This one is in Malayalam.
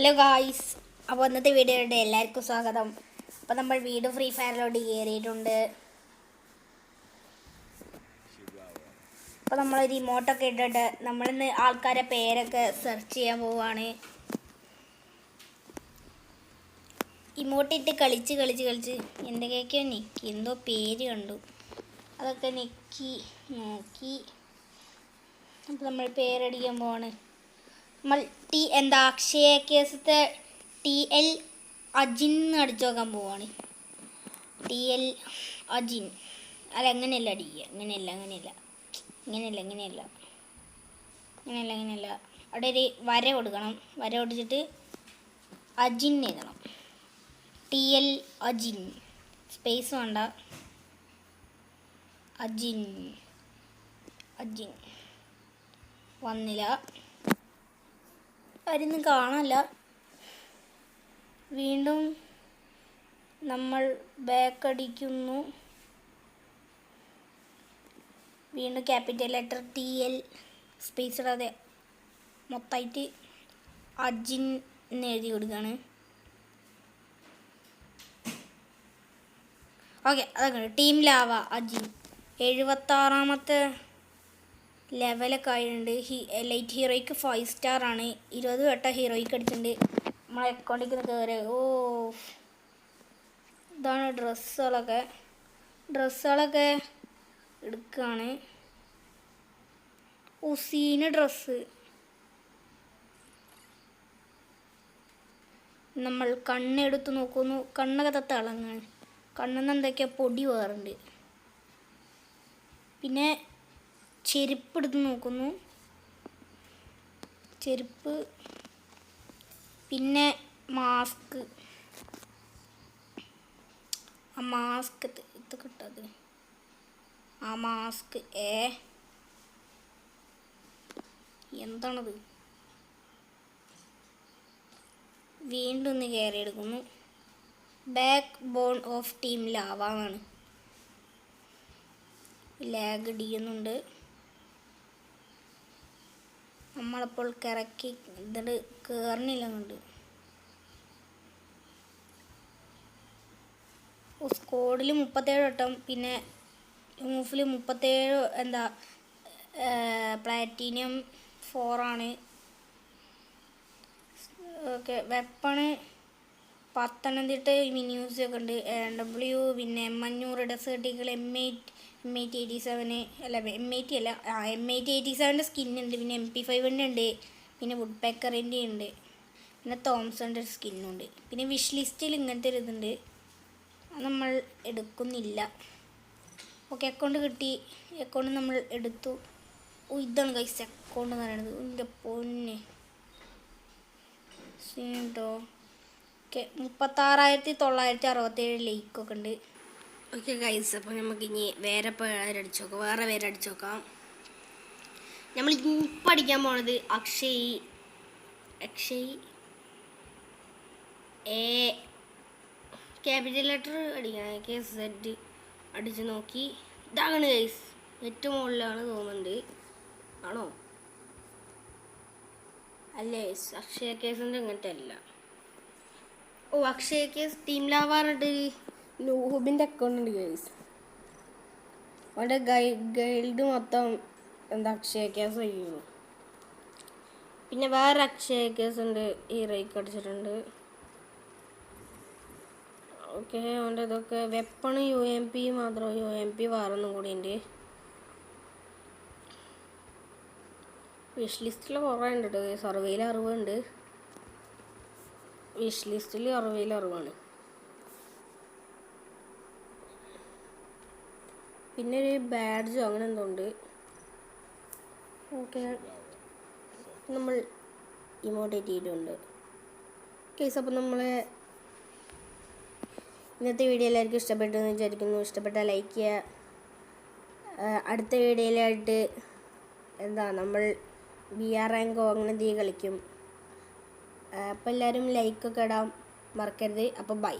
ഹലോ ഗായ്സ് അപ്പോൾ ഇന്നത്തെ വീഡിയോയുടെ എല്ലാവർക്കും സ്വാഗതം. അപ്പോൾ നമ്മൾ വീട് ഫ്രീ ഫയറിലോട്ട് കയറിയിട്ടുണ്ട് അപ്പോൾ നമ്മൾ റിമോട്ടൊക്കെ ഇട്ടിട്ട് നമ്മളിന്ന് ആൾക്കാരെ പേരൊക്കെ സെർച്ച് ചെയ്യാൻ പോവുകയാണ് ഇമോട്ടിട്ട് കളിച്ച് കളിച്ച് കളിച്ച്. എന്തൊക്കെയൊക്കെയോ നിക്കി? എന്തോ പേര് കണ്ടു. അതൊക്കെ നിക്കി നോക്കി. അപ്പോൾ നമ്മൾ പേരടിക്കാൻ പോവാണ്. നമ്മൾ ടി എന്താ അക്ഷയ കേസത്തെ ടി എൽ അജിൻ എന്ന് അടിച്ചു നോക്കാൻ പോവാണ്. T L Ajin. അല്ല അങ്ങനെയല്ല അടിക്കുക അങ്ങനെയല്ല അങ്ങനെയല്ല. ഇങ്ങനെയല്ല ഇങ്ങനെയല്ല. അങ്ങനെയല്ല അങ്ങനെയല്ല അവിടെ ഒരു വര കൊടുക്കണം. വര കൊടുത്തിട്ട് അജിൻ എഴുതണം. T L Ajin. സ്പേസ് വേണ്ട. അജിൻ. അജിൻ. വന്നില്ല. ആരൊന്നും കാണാനില്ല. വീണ്ടും നമ്മൾ ബാക്ക് അടിക്കുന്നു വീണ്ടും capital letter T L space ഇടാതെ മൊത്തമായിട്ട് അജിൻ എന്ന് എഴുതി കൊടുക്കുകയാണ് ഓക്കെ അതൊക്കെ ടീം ലാവ അജിൻ. എഴുപത്താറാമത്തെ ലെവലൊക്കെ ആയിട്ടുണ്ട്. ഹീ ലൈറ്റ് ഹീറോയ്ക്ക് ഫൈവ് സ്റ്റാർ ആണ്. ഇരുപത് വട്ടം ഹീറോയ്ക്ക് അടിച്ചിട്ടുണ്ട്. നമ്മളെ അക്കൗണ്ടിൽ കയറി ഓ ഇതാണ് ഡ്രസ്സുകളൊക്കെ. ഡ്രസ്സുകളൊക്കെ എടുക്കുകയാണ് ഉസീന് ഡ്രസ്സ്. നമ്മൾ കണ്ണെടുത്ത് നോക്കുന്നു. കണ്ണൊക്കെ തിളങ്ങാണ് കണ്ണെന്ന് എന്തൊക്കെയാ പൊടി വേറുണ്ട്. പിന്നെ ചെരുപ്പ് എടുത്ത് നോക്കുന്നു. ചെരുപ്പ് പിന്നെ മാസ്ക്. ആ മാസ്ക് ഇത് കിട്ടത് ആ മാസ്ക് ഏ എന്താണത്? വീണ്ടും ഒന്ന് കയറി എടുക്കുന്നു ബാക്ക് ബോൺ ഓഫ് ടീം ലാവാണ്. ലാഗ് ഇടിയുന്നുണ്ട് നമ്മളപ്പോൾ കിറക്കി ഇതിട്ട് കയറണില്ല കൊണ്ട് സ്കോഡിൽ മുപ്പത്തേഴ് വട്ടം പിന്നെ മൂഫിൽ മുപ്പത്തേഴ് എന്താ പ്ലാറ്റീനിയം ഫോറാണ്. ഓക്കെ വെപ്പണ് പത്തനംതിട്ട മിനിയൂസൊക്കെ ഉണ്ട്. ഡബ്ല്യു പിന്നെ എം അഞ്ഞൂറ് ഡെസേർട്ടികൾ M eight M eight eighty seven അല്ല എം എയ്റ്റി അല്ല ആ എം എയ്റ്റ് എയ്റ്റി സെവന്റെ ഉണ്ട്. പിന്നെ എം പി ഫൈവിന്റെ ഉണ്ട്. പിന്നെ വുഡ് പേക്കറിന്റെ ഉണ്ട്. പിന്നെ തോംസണിന്റെ സ്കിന്നുണ്ട് പിന്നെ വിഷ് ലിസ്റ്റിൽ ഇങ്ങനത്തെ ഒരു ഇതുണ്ട്. നമ്മൾ എടുക്കുന്നില്ല. ഓക്കെ അക്കൗണ്ട് കിട്ടി. അക്കൗണ്ട് നമ്മൾ എടുത്തു. ഓ ഇതാണ് കൈസ് അക്കൗണ്ട് എന്ന് പറയുന്നത്. എന്റെ പൊന്നെ. കേട്ടോ ഓക്കെ മുപ്പത്താറായിരത്തി തൊള്ളായിരത്തി അറുപത്തേഴ് ലൈക്കൊക്കെ ഉണ്ട് ഓക്കെ ഗൈസ് അപ്പോൾ നമുക്ക് ഇനി വേറെ പേരടിച്ചു നോക്കാം വേറെ പേരടിച്ചു നോക്കാം നമ്മൾ ഇപ്പം അടിക്കാൻ പോണത് Akshay Akshay A capital letter അടിക്കണം കെ സെഡ് അടിച്ച് നോക്കി. ഇതാണ് ഗൈസ് ഏറ്റവും മുകളിലാണ് തോന്നുന്നുണ്ട്. ആണോ? അല്ലേ അക്ഷയ കേസിന്റെ ഇങ്ങനത്തെ അല്ല. ഓ അക്ഷയ കേസ് ടീം ലാവാറുണ്ട് നൂഹുബിന്റെ അക്കൗണ്ട് ഉണ്ട് ഗൈസ് അവന്റെ ഗൈ ഗൈൽഡ് മൊത്തം എന്താ അക്ഷയ കേസ് ചെയ്യുന്നു പിന്നെ വേറെ അക്ഷയ കേസ് ഉണ്ട് ഈ റേക്ക് അടിച്ചിട്ടുണ്ട്. ഓക്കെ അവന്റെ ഇതൊക്കെ വെപ്പണ് യു എം പി മാത്രം യു എം പി വേറൊന്നും കൂടി ഉണ്ട്. വിഷ് ലിസ്റ്റിൽ കുറേ ഉണ്ട് കേട്ടോ സർവേയിൽ അറിവുണ്ട്. വിഷ് ലിസ്റ്റിൽ അറുപതിൽ അറിവാണ് പിന്നെ ഒരു ബാഡ്ജോ അങ്ങനെ എന്തോ ഉണ്ട്. ഓക്കെ. നമ്മൾ ഇമോട്ടേറ്റ് ചെയ്തിട്ടുണ്ട്. കേസ് അപ്പം നമ്മളെ ഇന്നത്തെ വീഡിയോ എല്ലാവർക്കും ഇഷ്ടപ്പെട്ടു എന്ന് വിചാരിക്കുന്നു. ഇഷ്ടപ്പെട്ടാൽ ലൈക്ക് ചെയ്യുക. അടുത്ത വീഡിയോയിലായിട്ട് എന്താ നമ്മൾ ബി ആർ റാങ്കോ അങ്ങനെ എന്തെങ്കിലും കളിക്കും. അപ്പോൾ എല്ലാവരും ലൈക്കൊക്കെ ഇടാൻ മറക്കരുത്. അപ്പോൾ ബൈ